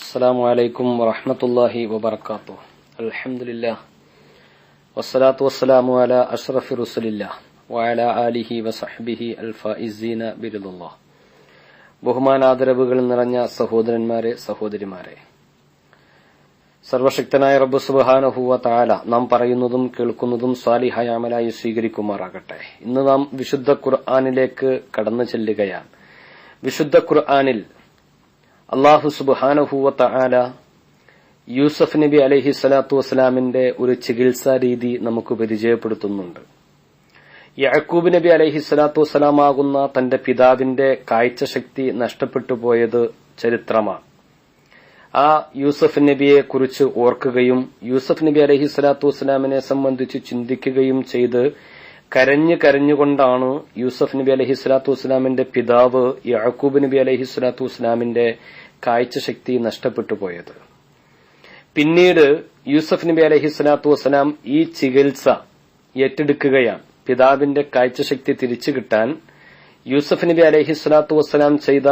السلام عليكم ورحمة الله وبركاته الحمد لله والصلاة والسلام على أشرف رسل الله وعلى آله وصحبه الفائزين برضا الله ബഹുമാനാദരവുകൾ നിറഞ്ഞ സഹോദരന്മാരെ സഹോദരിമാരെ സർവശക്തനായ റബ്ബ് സുബാനഹുവ താല നാം പറയുന്നതും കേൾക്കുന്നതും സ്വാലിഹായ അമലായി സ്വീകരിക്കുമാറാകട്ടെ ഇന്ന് നാം വിശുദ്ധ ഖുർആാനിലേക്ക് കടന്നു ചെല്ലുകയാണ് വിശുദ്ധ ഖുർആാനിൽ അള്ളാഹു സുബാനഹുവത്ത ആല യൂസഫ് നബി അലഹി സ്വലാത്തു വസ്സലാമിന്റെ ഒരു ചികിത്സാ രീതി നമുക്ക് പരിചയപ്പെടുത്തുന്നുണ്ട്. യാക്കൂബ് നബി അലഹി സ്വലാത്തു വസ്സലാമാകുന്ന തന്റെ പിതാവിന്റെ കാഴ്ചശക്തി നഷ്ടപ്പെട്ടു പോയത് ചരിത്രമാണ്. ആ യൂസഫ് നബിയെ കുറിച്ച് ഓർക്കുകയും യൂസഫ് നബി അലഹി സ്വലാത്തു വസ്സലാമിനെ സംബന്ധിച്ച് ചിന്തിക്കുകയും ചെയ്ത് കരഞ്ഞു കരഞ്ഞുകൊണ്ടാണ് യൂസഫ് നബി അലഹി സ്വലാത്തു വസ്സലാമിന്റെ പിതാവ് യാക്കൂബ് നബി അലഹി സ്വലാത്തു വസ്സലാമിന്റെ കാഴ്ചശക്തി നഷ്ടപ്പെട്ടു പോയത്. പിന്നീട് യൂസഫ് നബി അലഹി സ്വലാത്തു വസ്സലാം ഈ ചികിത്സ ഏറ്റെടുക്കുകയാണ്. പിതാവിന്റെ കാഴ്ചശക്തി തിരിച്ചു കിട്ടാൻ യൂസഫ് നബി അലഹി സ്വലാത്തു വസ്സലാം ചെയ്ത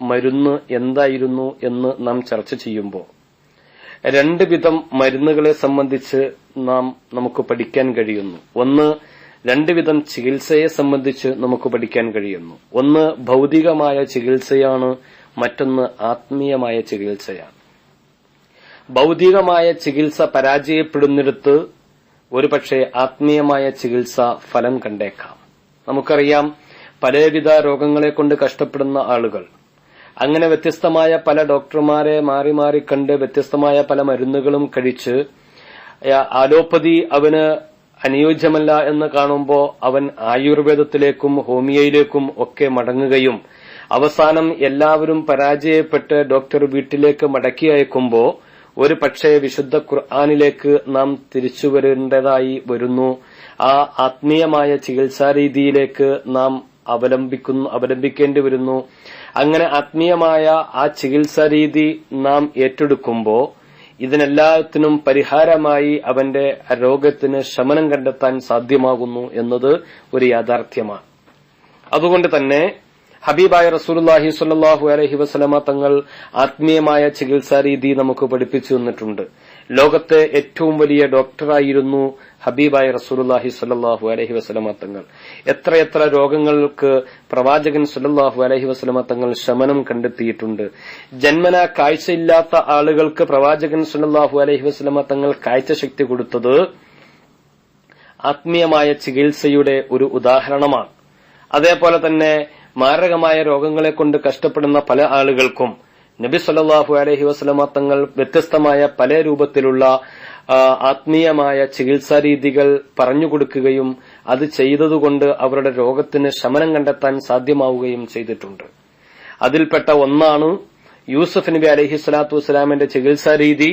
മരുന്ന് എന്തായിരുന്നു എന്ന് നാം ചർച്ച ചെയ്യുമ്പോൾ രണ്ട് വിധം മരുന്നുകളെ സംബന്ധിച്ച് നാം നമുക്ക് പഠിക്കാൻ കഴിയുന്നു. ഒന്ന് രണ്ട് വിധം ചികിത്സയെ സംബന്ധിച്ച് നമുക്ക് പഠിക്കാൻ കഴിയുന്നു. ഒന്ന് ഭൗതികമായ ചികിത്സയാണ് മറ്റൊന്ന് ആത്മീയമായ ചികിത്സയാണ്. ഭൗതികമായ ചികിത്സ പരാജയപ്പെടുന്നിടത്ത് ഒരുപക്ഷെ ആത്മീയമായ ചികിത്സ ഫലം കണ്ടേക്കാം. നമുക്കറിയാം പലവിധ രോഗങ്ങളെ കൊണ്ട് കഷ്ടപ്പെടുന്ന ആളുകൾ അങ്ങനെ വ്യത്യസ്തമായ പല ഡോക്ടർമാരെ മാറി മാറി കണ്ട് വ്യത്യസ്തമായ പല മരുന്നുകളും കഴിച്ച് ആലോപ്പതി അവന് അനുയോജ്യമല്ല എന്ന് കാണുമ്പോൾ അവൻ ആയുർവേദത്തിലേക്കും ഹോമിയയിലേക്കും ഒക്കെ മടങ്ങുകയും അവസാനം എല്ലാവരും പരാജയപ്പെട്ട് ഡോക്ടർ വീട്ടിലേക്ക് മടക്കി അയക്കുമ്പോൾ ഒരു പക്ഷേ വിശുദ്ധ ഖുർആാനിലേക്ക് നാം തിരിച്ചുവരേണ്ടതായി വരുന്നു. ആ ആത്മീയമായ ചികിത്സാരീതിയിലേക്ക് നാം അവലംബിക്കുന്നു അവലംബിക്കേണ്ടി വരുന്നു. അങ്ങനെ ആത്മീയമായ ആ ചികിത്സാരീതി നാം ഏറ്റെടുക്കുമ്പോൾ ഇതിനെല്ലാത്തിനും പരിഹാരമായി അവന്റെ രോഗത്തിന് ശമനം കണ്ടെത്താൻ സാധ്യമാകുന്നു എന്നത് ഒരു യാഥാർത്ഥ്യമാണ്. അതുകൊണ്ട് തന്നെ ഹബീബായ റസൂലുല്ലാഹി സ്വല്ലല്ലാഹു അലഹി വസ്ലമ തങ്ങൾ ആത്മീയമായ ചികിത്സാ രീതി നമുക്ക് പഠിപ്പിച്ചു തന്നിട്ടുണ്ട്. ലോകത്തെ ഏറ്റവും വലിയ ഡോക്ടറായിരുന്നു ഹബീബായ റസൂലുല്ലാഹി സ്വല്ലല്ലാഹു അലൈഹി വസല്ലമ തങ്ങൾ. എത്രയെത്ര രോഗങ്ങൾക്ക് പ്രവാചകൻ സ്വല്ലല്ലാഹു അലൈഹി വസല്ലമ തങ്ങൾ ശമനം കണ്ടെത്തിയിട്ടുണ്ട്. ജന്മന കാഴ്ചയില്ലാത്ത ആളുകൾക്ക് പ്രവാചകൻ സ്വല്ലല്ലാഹു അലൈഹി വസല്ലമ തങ്ങൾ കാഴ്ചശക്തി കൊടുത്തത് ആത്മീയമായ ചികിത്സയുടെ ഒരു ഉദാഹരണമാണ്. അതേപോലെ തന്നെ മാരകമായ രോഗങ്ങളെ കൊണ്ട് കഷ്ടപ്പെടുന്ന പല ആളുകൾക്കും നബി സല്ലാഹു അലഹി വസ്ലമ തങ്ങൾ വ്യത്യസ്തമായ പല രൂപത്തിലുള്ള ആത്മീയമായ ചികിത്സാ രീതികൾ പറഞ്ഞുകൊടുക്കുകയും അത് ചെയ്തതുകൊണ്ട് അവരുടെ രോഗത്തിന് ശമനം കണ്ടെത്താൻ സാധ്യമാവുകയും ചെയ്തിട്ടുണ്ട്. അതിൽപ്പെട്ട ഒന്നാണ് യൂസഫ് നബി അലഹി സ്വലാത്തു വസ്സലാമിന്റെ ചികിത്സാ രീതി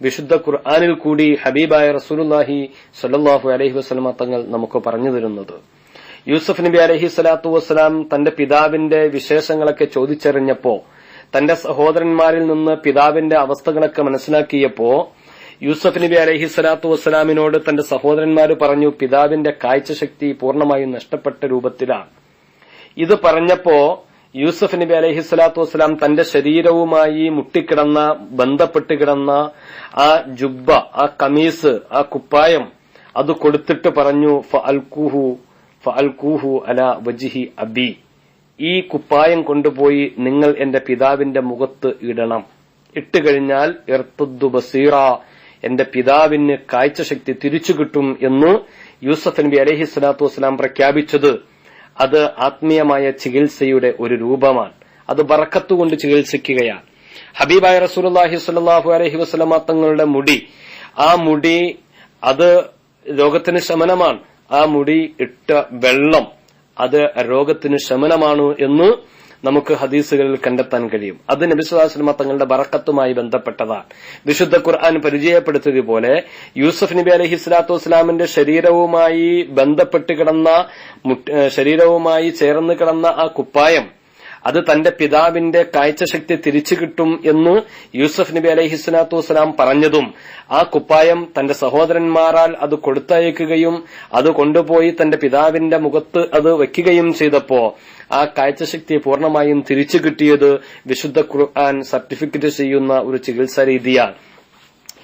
വിശുദ്ധ ഖുർആാനിൽ കൂടി ഹബീബായ റസൂലുല്ലാഹി സല്ലാഹു അലഹി വസ്ലമ തങ്ങൾ നമുക്ക് പറഞ്ഞു തരുന്നത്. യൂസഫ് നബി അലഹി സ്വലാത്തു വസ്സലാം തന്റെ പിതാവിന്റെ വിശേഷങ്ങളൊക്കെ ചോദിച്ചറിഞ്ഞപ്പോ തന്റെ സഹോദരന്മാരിൽ നിന്ന് പിതാവിന്റെ അവസ്ഥകളൊക്കെ മനസ്സിലാക്കിയപ്പോ യൂസഫ് നബി അലഹി സ്വലാത്തു വസ്സലാമിനോട് തന്റെ സഹോദരന്മാർ പറഞ്ഞു പിതാവിന്റെ കാഴ്ചശക്തി പൂർണമായും നഷ്ടപ്പെട്ട രൂപത്തിലാണ്. ഇത് പറഞ്ഞപ്പോ യൂസഫ് നബി അലഹി സ്വലാത്തു വസ്സലാം തന്റെ ശരീരവുമായി മുട്ടിക്കിടന്ന ബന്ധപ്പെട്ട് കിടന്ന ആ ജുബ്ബ ആ കമീസ് ആ കുപ്പായം അത് കൊടുത്തിട്ട് പറഞ്ഞു ഫ അൽക്കുഹു ഫഅൽകൂഹു അല വജിഹി അബി. ഈ കുപ്പായം കൊണ്ടുപോയി നിങ്ങൾ എന്റെ പിതാവിന്റെ മുഖത്ത് ഇടണം. ഇട്ടുകഴിഞ്ഞാൽ കഴിഞ്ഞാൽ എർത്തുദ്ദു ബസീറ എന്റെ പിതാവിന് കാഴ്ചശക്തി തിരിച്ചു കിട്ടും എന്ന് യൂസഫ് നബി അലഹി സ്വലാത്തു വസ്സലാം പ്രഖ്യാപിച്ചത് അത് ആത്മീയമായ ചികിത്സയുടെ ഒരു രൂപമാണ്. അത് വറക്കത്തുകൊണ്ട് ചികിത്സിക്കുകയാണ്. ഹബീബായ റസൂലുള്ളാഹി സ്വല്ലല്ലാഹു അലഹി വസല്ലമ തങ്ങളുടെ മുടി ആ മുടി അത് രോഗത്തിന് ശമനമാണ്. ആ മുടി ഇട്ട വെള്ളം അത് രോഗത്തിന് ശമനമാണ് എന്ന് നമുക്ക് ഹദീസുകളിൽ കണ്ടെത്താൻ കഴിയും. അത് നബിസ്വലാസ്ലമ തങ്ങളുടെ ബറക്കത്തുമായി ബന്ധപ്പെട്ടതാണ്. വിശുദ്ധ ഖുർആൻ പരിചയപ്പെടുത്തിയതുപോലെ യൂസഫ് നബി അലഹി സ്വലാത്തു വസ്സലാമിന്റെ ശരീരവുമായി ബന്ധപ്പെട്ട് കിടന്ന ശരീരവുമായി ചേർന്ന് കിടന്ന ആ കുപ്പായം അത് തന്റെ പിതാവിന്റെ കാഴ്ചശക്തി തിരിച്ചു കിട്ടും എന്ന് യൂസഫ് നബി അലൈഹി സ്വലാത്തു വസ്സലാം പറഞ്ഞതും ആ കുപ്പായം തന്റെ സഹോദരന്മാരാൽ അത് കൊടുത്തയക്കുകയും അത് കൊണ്ടുപോയി തന്റെ പിതാവിന്റെ മുഖത്ത് അത് വെക്കുകയും ചെയ്തപ്പോ ആ കാഴ്ചശക്തി പൂർണമായും തിരിച്ചു കിട്ടിയത് വിശുദ്ധ ഖുർആൻ സർട്ടിഫിക്കറ്റ് ചെയ്യുന്ന ഒരു ചികിത്സാ രീതിയാണ്.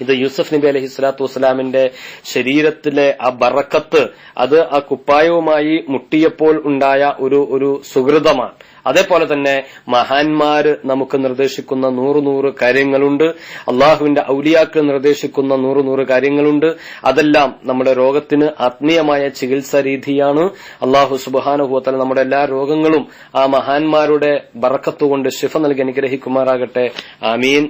ഇത് യൂസഫ് നബി അലഹി സ്വലാത്തു വസ്സലാമിന്റെ ശരീരത്തിലെ ആ ബറക്കത്ത് അത് ആ കുപ്പായവുമായി മുട്ടിയപ്പോൾ ഉണ്ടായ ഒരു ഒരു സുഹൃതമാണ്. അതേപോലെ തന്നെ മഹാന്മാര് നമുക്ക് നിർദ്ദേശിക്കുന്ന നൂറ് നൂറ് കാര്യങ്ങളുണ്ട്. അള്ളാഹുവിന്റെ ഔലിയാക്കൾ നിർദ്ദേശിക്കുന്ന നൂറ് നൂറ് കാര്യങ്ങളുണ്ട്. അതെല്ലാം നമ്മുടെ രോഗത്തിന് ആത്മീയമായ ചികിത്സാ രീതിയാണ്. അള്ളാഹു സുബാനുഭവത്തല നമ്മുടെ എല്ലാ രോഗങ്ങളും ആ മഹാന്മാരുടെ ബറക്കത്തുകൊണ്ട് ശിഫ നൽകി അനുഗ്രഹിക്കുമാറാകട്ടെ. ആമീൻ.